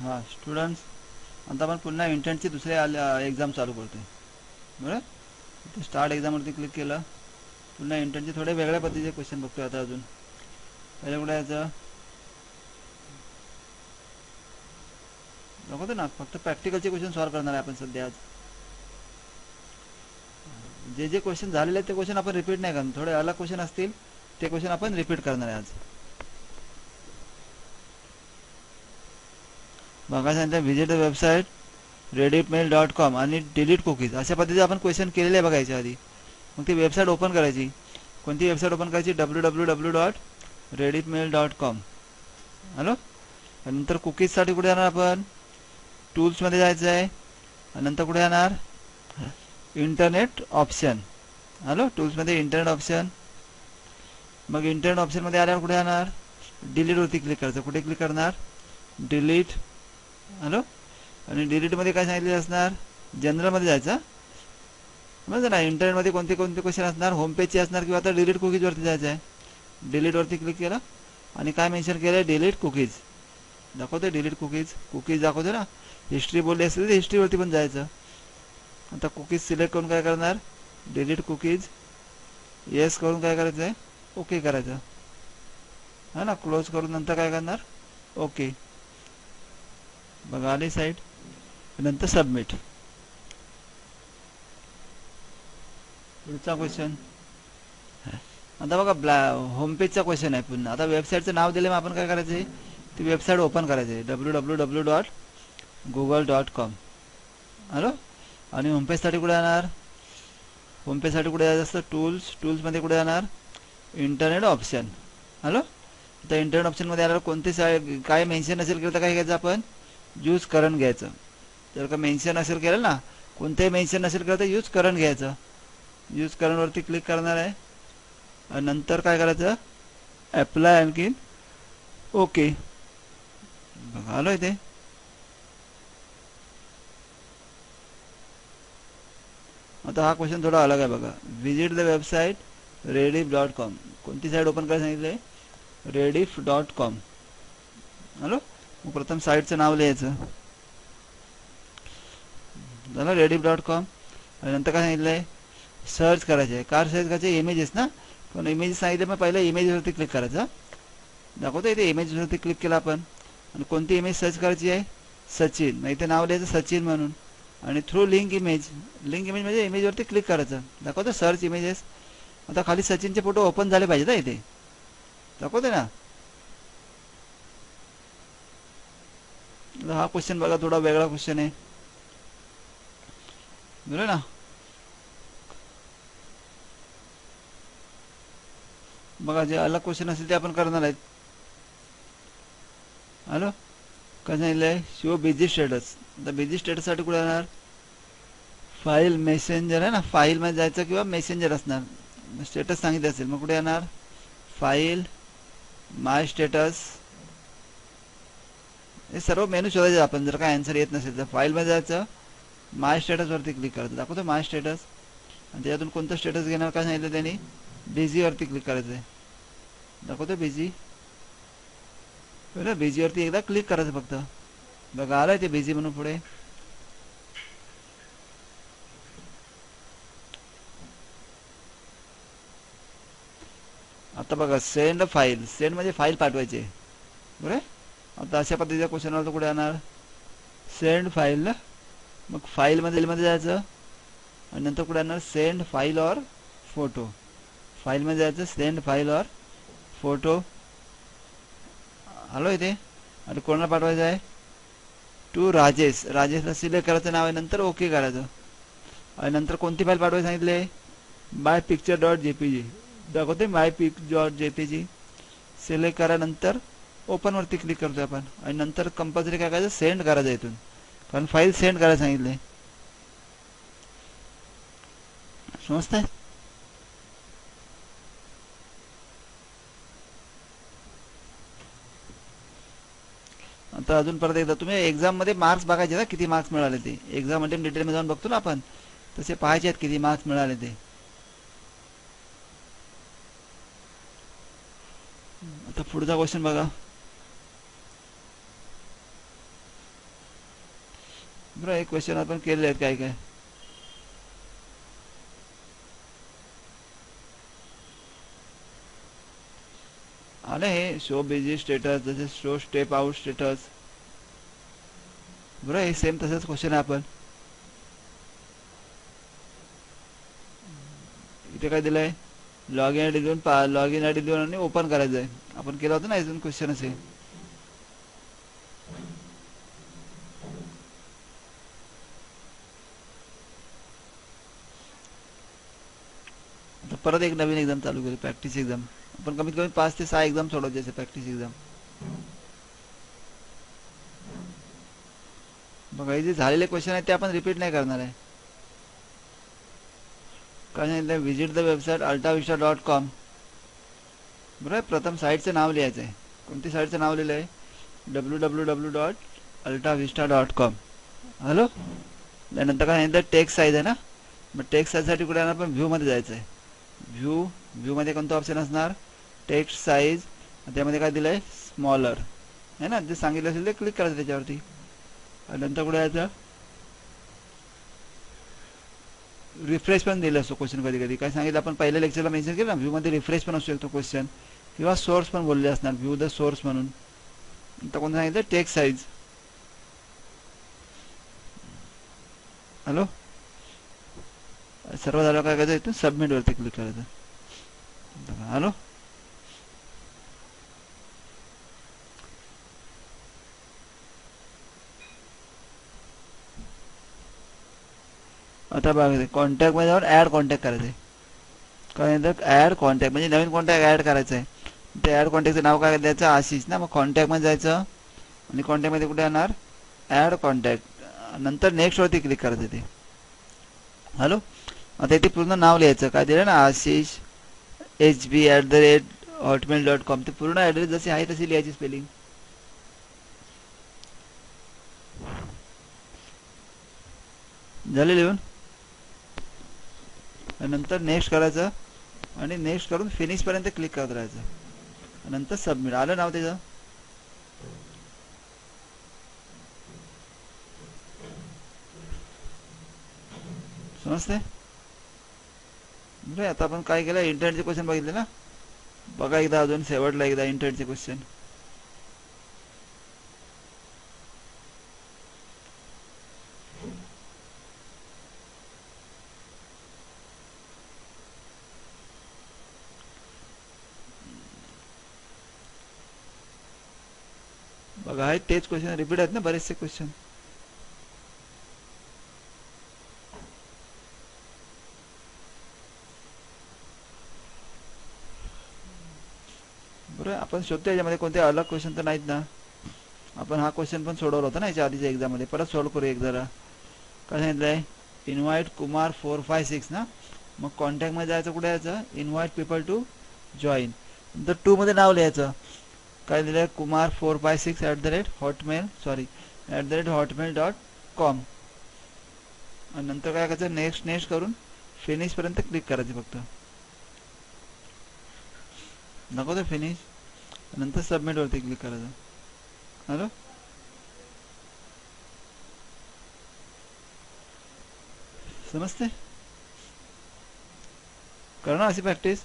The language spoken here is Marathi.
हां स्टुडंट्स आता आपण पुन्हा इंटर्नची दुसऱ्या एक्झाम चालू करतो बरं? इथे स्टार्ट एक्झामवरती क्लिक केलं. पुन्हा इंटर्नचे थोडे वेगळ्या पद्धतीचे क्वेश्चन बघतोय आता अजून. पहिले कुठे यायचं? बघतो ना फक्त प्रॅक्टिकलचे क्वेश्चन सॉल्व करणार आहे आपण सध्या आज. जे जे क्वेश्चन झालेले आहेत ते क्वेश्चन आपण रिपीट नाही करणार. थोडे अलग क्वेश्चन असतील ते क्वेश्चन आपण रिपीट करणार आहे आज. बघा सांगितलं visit the website Reddit mail dot com आणि डिलीट कुकीज अशा पद्धतीचे आपण क्वेश्चन केलेले आहे बघा आधी. मग ती वेबसाईट ओपन करायची. कोणती वेबसाईट ओपन करायची? W W W dot rediff mail dot com hello नंतर कुकीजसाठी कुठे जाणार आपण? टूल्समध्ये जायचं आहे. आणि नंतर कुठे जाणार? इंटरनेट ऑप्शन हॅलो टूल्समध्ये इंटरनेट ऑप्शन मग इंटरनेट ऑप्शनमध्ये आल्यावर कुठे जाणार? डिलीटवरती क्लिक करायचं. कुठे क्लिक करणार? Delete hello? आणि डिलीटमध्ये काय सांगितलेलं असणार? जनरलमध्ये जायचं म्हणजे ना इंटरनेटमध्ये कोणते कोणते क्वेश्चन असणार? होम पेजचे असणार किंवा आता डिलीट कुकीजवरती जायचं आहे. डिलीटवरती क्लिक केलं. आणि काय मेन्शन केलं आहे डिलीट कुकीज दाखवते डिलीट कुकीज कुकीज दाखवते ना? हिस्ट्री बोलली असेल तर हिस्ट्रीवरती पण जायचं. आता कुकीज सिलेक्ट करून काय करणार? डिलीट कुकीज येस करून काय करायचं आहे ओके करायचं. हा ना? क्लोज करून नंतर काय करणार? ओके बघा आले साईट नंतर सबमिट पुढचा क्वेश्चन आता बघा ब्लॅ होमपेजचा क्वेश्चन आहे पुन्हा आता वेबसाईटचं नाव दिलं मग आपण काय करायचं? आहे ती वेबसाईट ओपन करायची. आहे W W W dot Google dot com hello आणि होमपेजसाठी कुठे जाणार होमपेजसाठी कुठे जायचं असतं? टूल्स टूल्समध्ये कुठे जाणार? इंटरनेट ऑप्शन हॅलो आता इंटरनेट ऑप्शनमध्ये आल्यावर कोणते काय मेन्शन असेल केलं तर काय घ्यायचं आपण? यूज करून घ्यायचं. जर का मेन्शन असेल केलं ना कोणतेही मेन्शन नसेल केलं तर यूज करण घ्यायचं. यूज करणवरती क्लिक करणार आहे. नंतर काय करायचं? ॲप्लाय आणखीन. ओके बघा आलो इथे आता हा क्वेश्चन थोडा अलग आहे बघा. Visit the website rediff dot com कोणती साईट ओपन करायला सांगितलं आहे रेडिफ डॉट कॉम हॅलो मग प्रथम साईटचं नाव लिहायचं. झालं? रेडिफ डॉट कॉम आणि नंतर काय सांगितलं आहे सर्च करायचे आहे कार सर्च करायचे इमेजेस ना? पण इमेजेस सांगितले मग पहिलं इमेजेसवरती क्लिक करायचं दाखवतो इथे इमेजेसवरती क्लिक केला आपण. आणि कोणती इमेज सर्च करायची आहे? सचिन. मग इथे नाव लिहायचं सचिन म्हणून. आणि through link image link image म्हणजे इमेजवरती क्लिक करायचं. दाखवतो सर्च इमेजेस आता खाली सचिनचे फोटो ओपन झाले पाहिजे ना इथे. दाखवते ना? हा क्वेश्चन बघा थोडा वेगळा क्वेश्चन आहे. बरोबर ना? बघा जे अलग क्वेश्चन असेल ते आपण करणार आहेत. हॅलो? काय सांगितलं आहे शिव बिझी स्टेटस तर बिझी स्टेटससाठी कुठे राहणार फाईल मेसेंजर आहे ना? फाईलमध्ये जायचं किंवा मेसेंजर असणार. स्टेटस सांगितलं असेल मग कुठे येणार फाईल माय स्टेटस हे सर्व मेनू शोधायचे. आपण जर काय आन्सर येत नसेल तर फाईलमध्ये जायचं. माय स्टेटसवरती क्लिक करायचं. दाखवतो माय स्टेटस आणि त्याच्यातून कोणतं स्टेटस घेणार काय सांगितलं त्यांनी? बिझीवरती क्लिक करायचं आहे दाखवतो बिझी बरं बिझीवरती एकदा क्लिक करायचं फक्त. बघा आलं ते बिझी म्हणून पुढे. आता बघा सेंड फाईल सेंड म्हणजे फाईल पाठवायचे. बरं? आता अशा पद्धतीचा क्वेश्चन आला तर कुठे येणार सेंड फाईल ना? मग फाईलमध्ये मध्ये जायचं. आणि नंतर कुठे येणार सेंड फाईल ऑर फोटो फाईलमध्ये जायचं सेंड फाईल ऑर फोटो आलो इथे. आणि कोणाला पाठवायचं आहे? टू राजेश राजेशला सिलेक्ट करायचं नाव आहे. नंतर ओके करायचं. आणि नंतर कोणती फाईल पाठवायला सांगितले my picture dot J P G दाखवते my pic dot J P G select करा नंतर ओपनवरती क्लिक करतो आपण. आणि नंतर कंपल्सरी काय करायचं? सेंड करायचं इथून. कारण फाईल सेंड करायला सांगितले समजतंय? आता अजून परत एकदा तुम्ही एक्झाममध्ये मार्क्स बघायचे ना किती मार्क्स मिळाले ते. एक्झाममध्ये डिटेलमध्ये जाऊन बघतो ना आपण. तसे पाहायचे आहेत किती मार्क्स मिळाले ते. आता पुढचा क्वेश्चन बघा. बरं एक क्वेश्चन आपण केले आहेत काय काय आले हे शो बिझी स्टेटस जसे शो स्टेप आउट स्टेटस बरं हे सेम तसंच क्वेश्चन आहे आपण इथे काय दिलंय लॉग इन आय डी देऊन लॉग इन आय डी देऊन आणि ओपन करायचं आहे आपण केलं होतं ना अजून क्वेश्चन असे परत एक नवीन एक्झाम चालू केली प्रॅक्टिस एक्झाम आपण कमीत कमी पाच ते सहा एक्झाम सोडवायचे असे प्रॅक्टिस एक्झाम बघा हे जे झालेले क्वेश्चन आहेत ते आपण रिपीट नाही करणार आहे. काय सांगितलं visit the website AltaVista dot com बरोबर आहे प्रथम साईटचं नाव लिहायचं आहे. कोणती साईटचं नाव लिहिलं आहे W W W dot AltaVista dot com hello त्यानंतर काय सांगितलं टेक्स्ट साईज आहे ना? मग टेक्स्ट साईजसाठी कुठे आपण व्ह्यूमध्ये जायचं आहे. व्ह्यू व्ह्यूमध्ये कोणतं ऑप्शन असणार? टेक्स्ट साईज त्यामध्ये काय दिलं आहे स्मॉलर है ना? जे सांगितलं असेल ते क्लिक करायचं त्याच्यावरती. आणि नंतर कुठे यायचं रिफ्रेश पण दिलं असतो क्वेश्चन कधी कधी. काय सांगितलं? आपण पहिल्या लेक्चरला मेन्शन केलं ना? व्ह्यूमध्ये रिफ्रेश पण असू शकतो क्वेश्चन किंवा सोर्स पण बोलले असणार. व्ह्यू द सोर्स म्हणून. नंतर कोणतं सांगितलं? टेक्स्ट साईज हॅलो सर्व झालं काय करायचं इथून सबमिटवरती क्लिक करायचं. हॅलो आता बघा कॉन्टॅक्टमध्ये जाऊन ॲड कॉन्टॅक्ट करायचं काय म्हणतात ॲड कॉन्टॅक्ट म्हणजे नवीन कॉन्टॅक्ट ॲड करायचं आहे ते ॲड कॉन्टॅक्टचं नाव काय द्यायचं? आशिष ना? मग कॉन्टॅक्टमध्ये जायचं. आणि कॉन्टॅक्टमध्ये कुठे येणार? ॲड कॉन्टॅक्ट नंतर नेक्स्टवरती क्लिक करायचं ते. हॅलो आता इथे पूर्ण नाव लिहायचं. काय दिलं ना? Ashish H B at the rate Hotmail dot com ते पूर्ण ॲड्रेस जशी आहे तशी लिहायची स्पेलिंग झाले लिहून? नंतर नेक्स्ट करायचं. आणि नेक्स्ट करून फिनिशपर्यंत क्लिक करत राहायचं. नंतर सबमिट आलं नाव त्याचं? समजते रे आता आपण काय केलं? इंटरनेटचे क्वेश्चन बघितले ना? बघा एकदा अजून शेवटला एकदा इंटरनेटचे क्वेश्चन बघा आहेत तेच क्वेश्चन रिपीट आहेत ना बरेचसे क्वेश्चन बरं आपण शोधतो याच्यामध्ये कोणते अलग क्वेश्चन तर नाहीत ना. आपण हा क्वेश्चन पण सोडवला होता ना याच्या आधीच्या एक्झाममध्ये परत सॉल्व्ह करू एक जरा. काय सांगितलं आहे invite Kumar four five six ना? मग कॉन्टॅक्टमध्ये जायचं कुठे यायचं? इन्व्हाइट पीपल टू जॉईन नंतर टूमध्ये नाव लिहायचं. काय दिलं आहे Kumar four five six at the rate Hotmail sorry at the rate Hotmail dot com आणि नंतर काय करायचं? नेक्स्ट नेक्स्ट करून फिनिशपर्यंत क्लिक करायचं फक्त. नको तर फिनिश नंतर सबमिटवरती क्लिक करायचं. हॅलो? समजते? कर ना अशी प्रॅक्टिस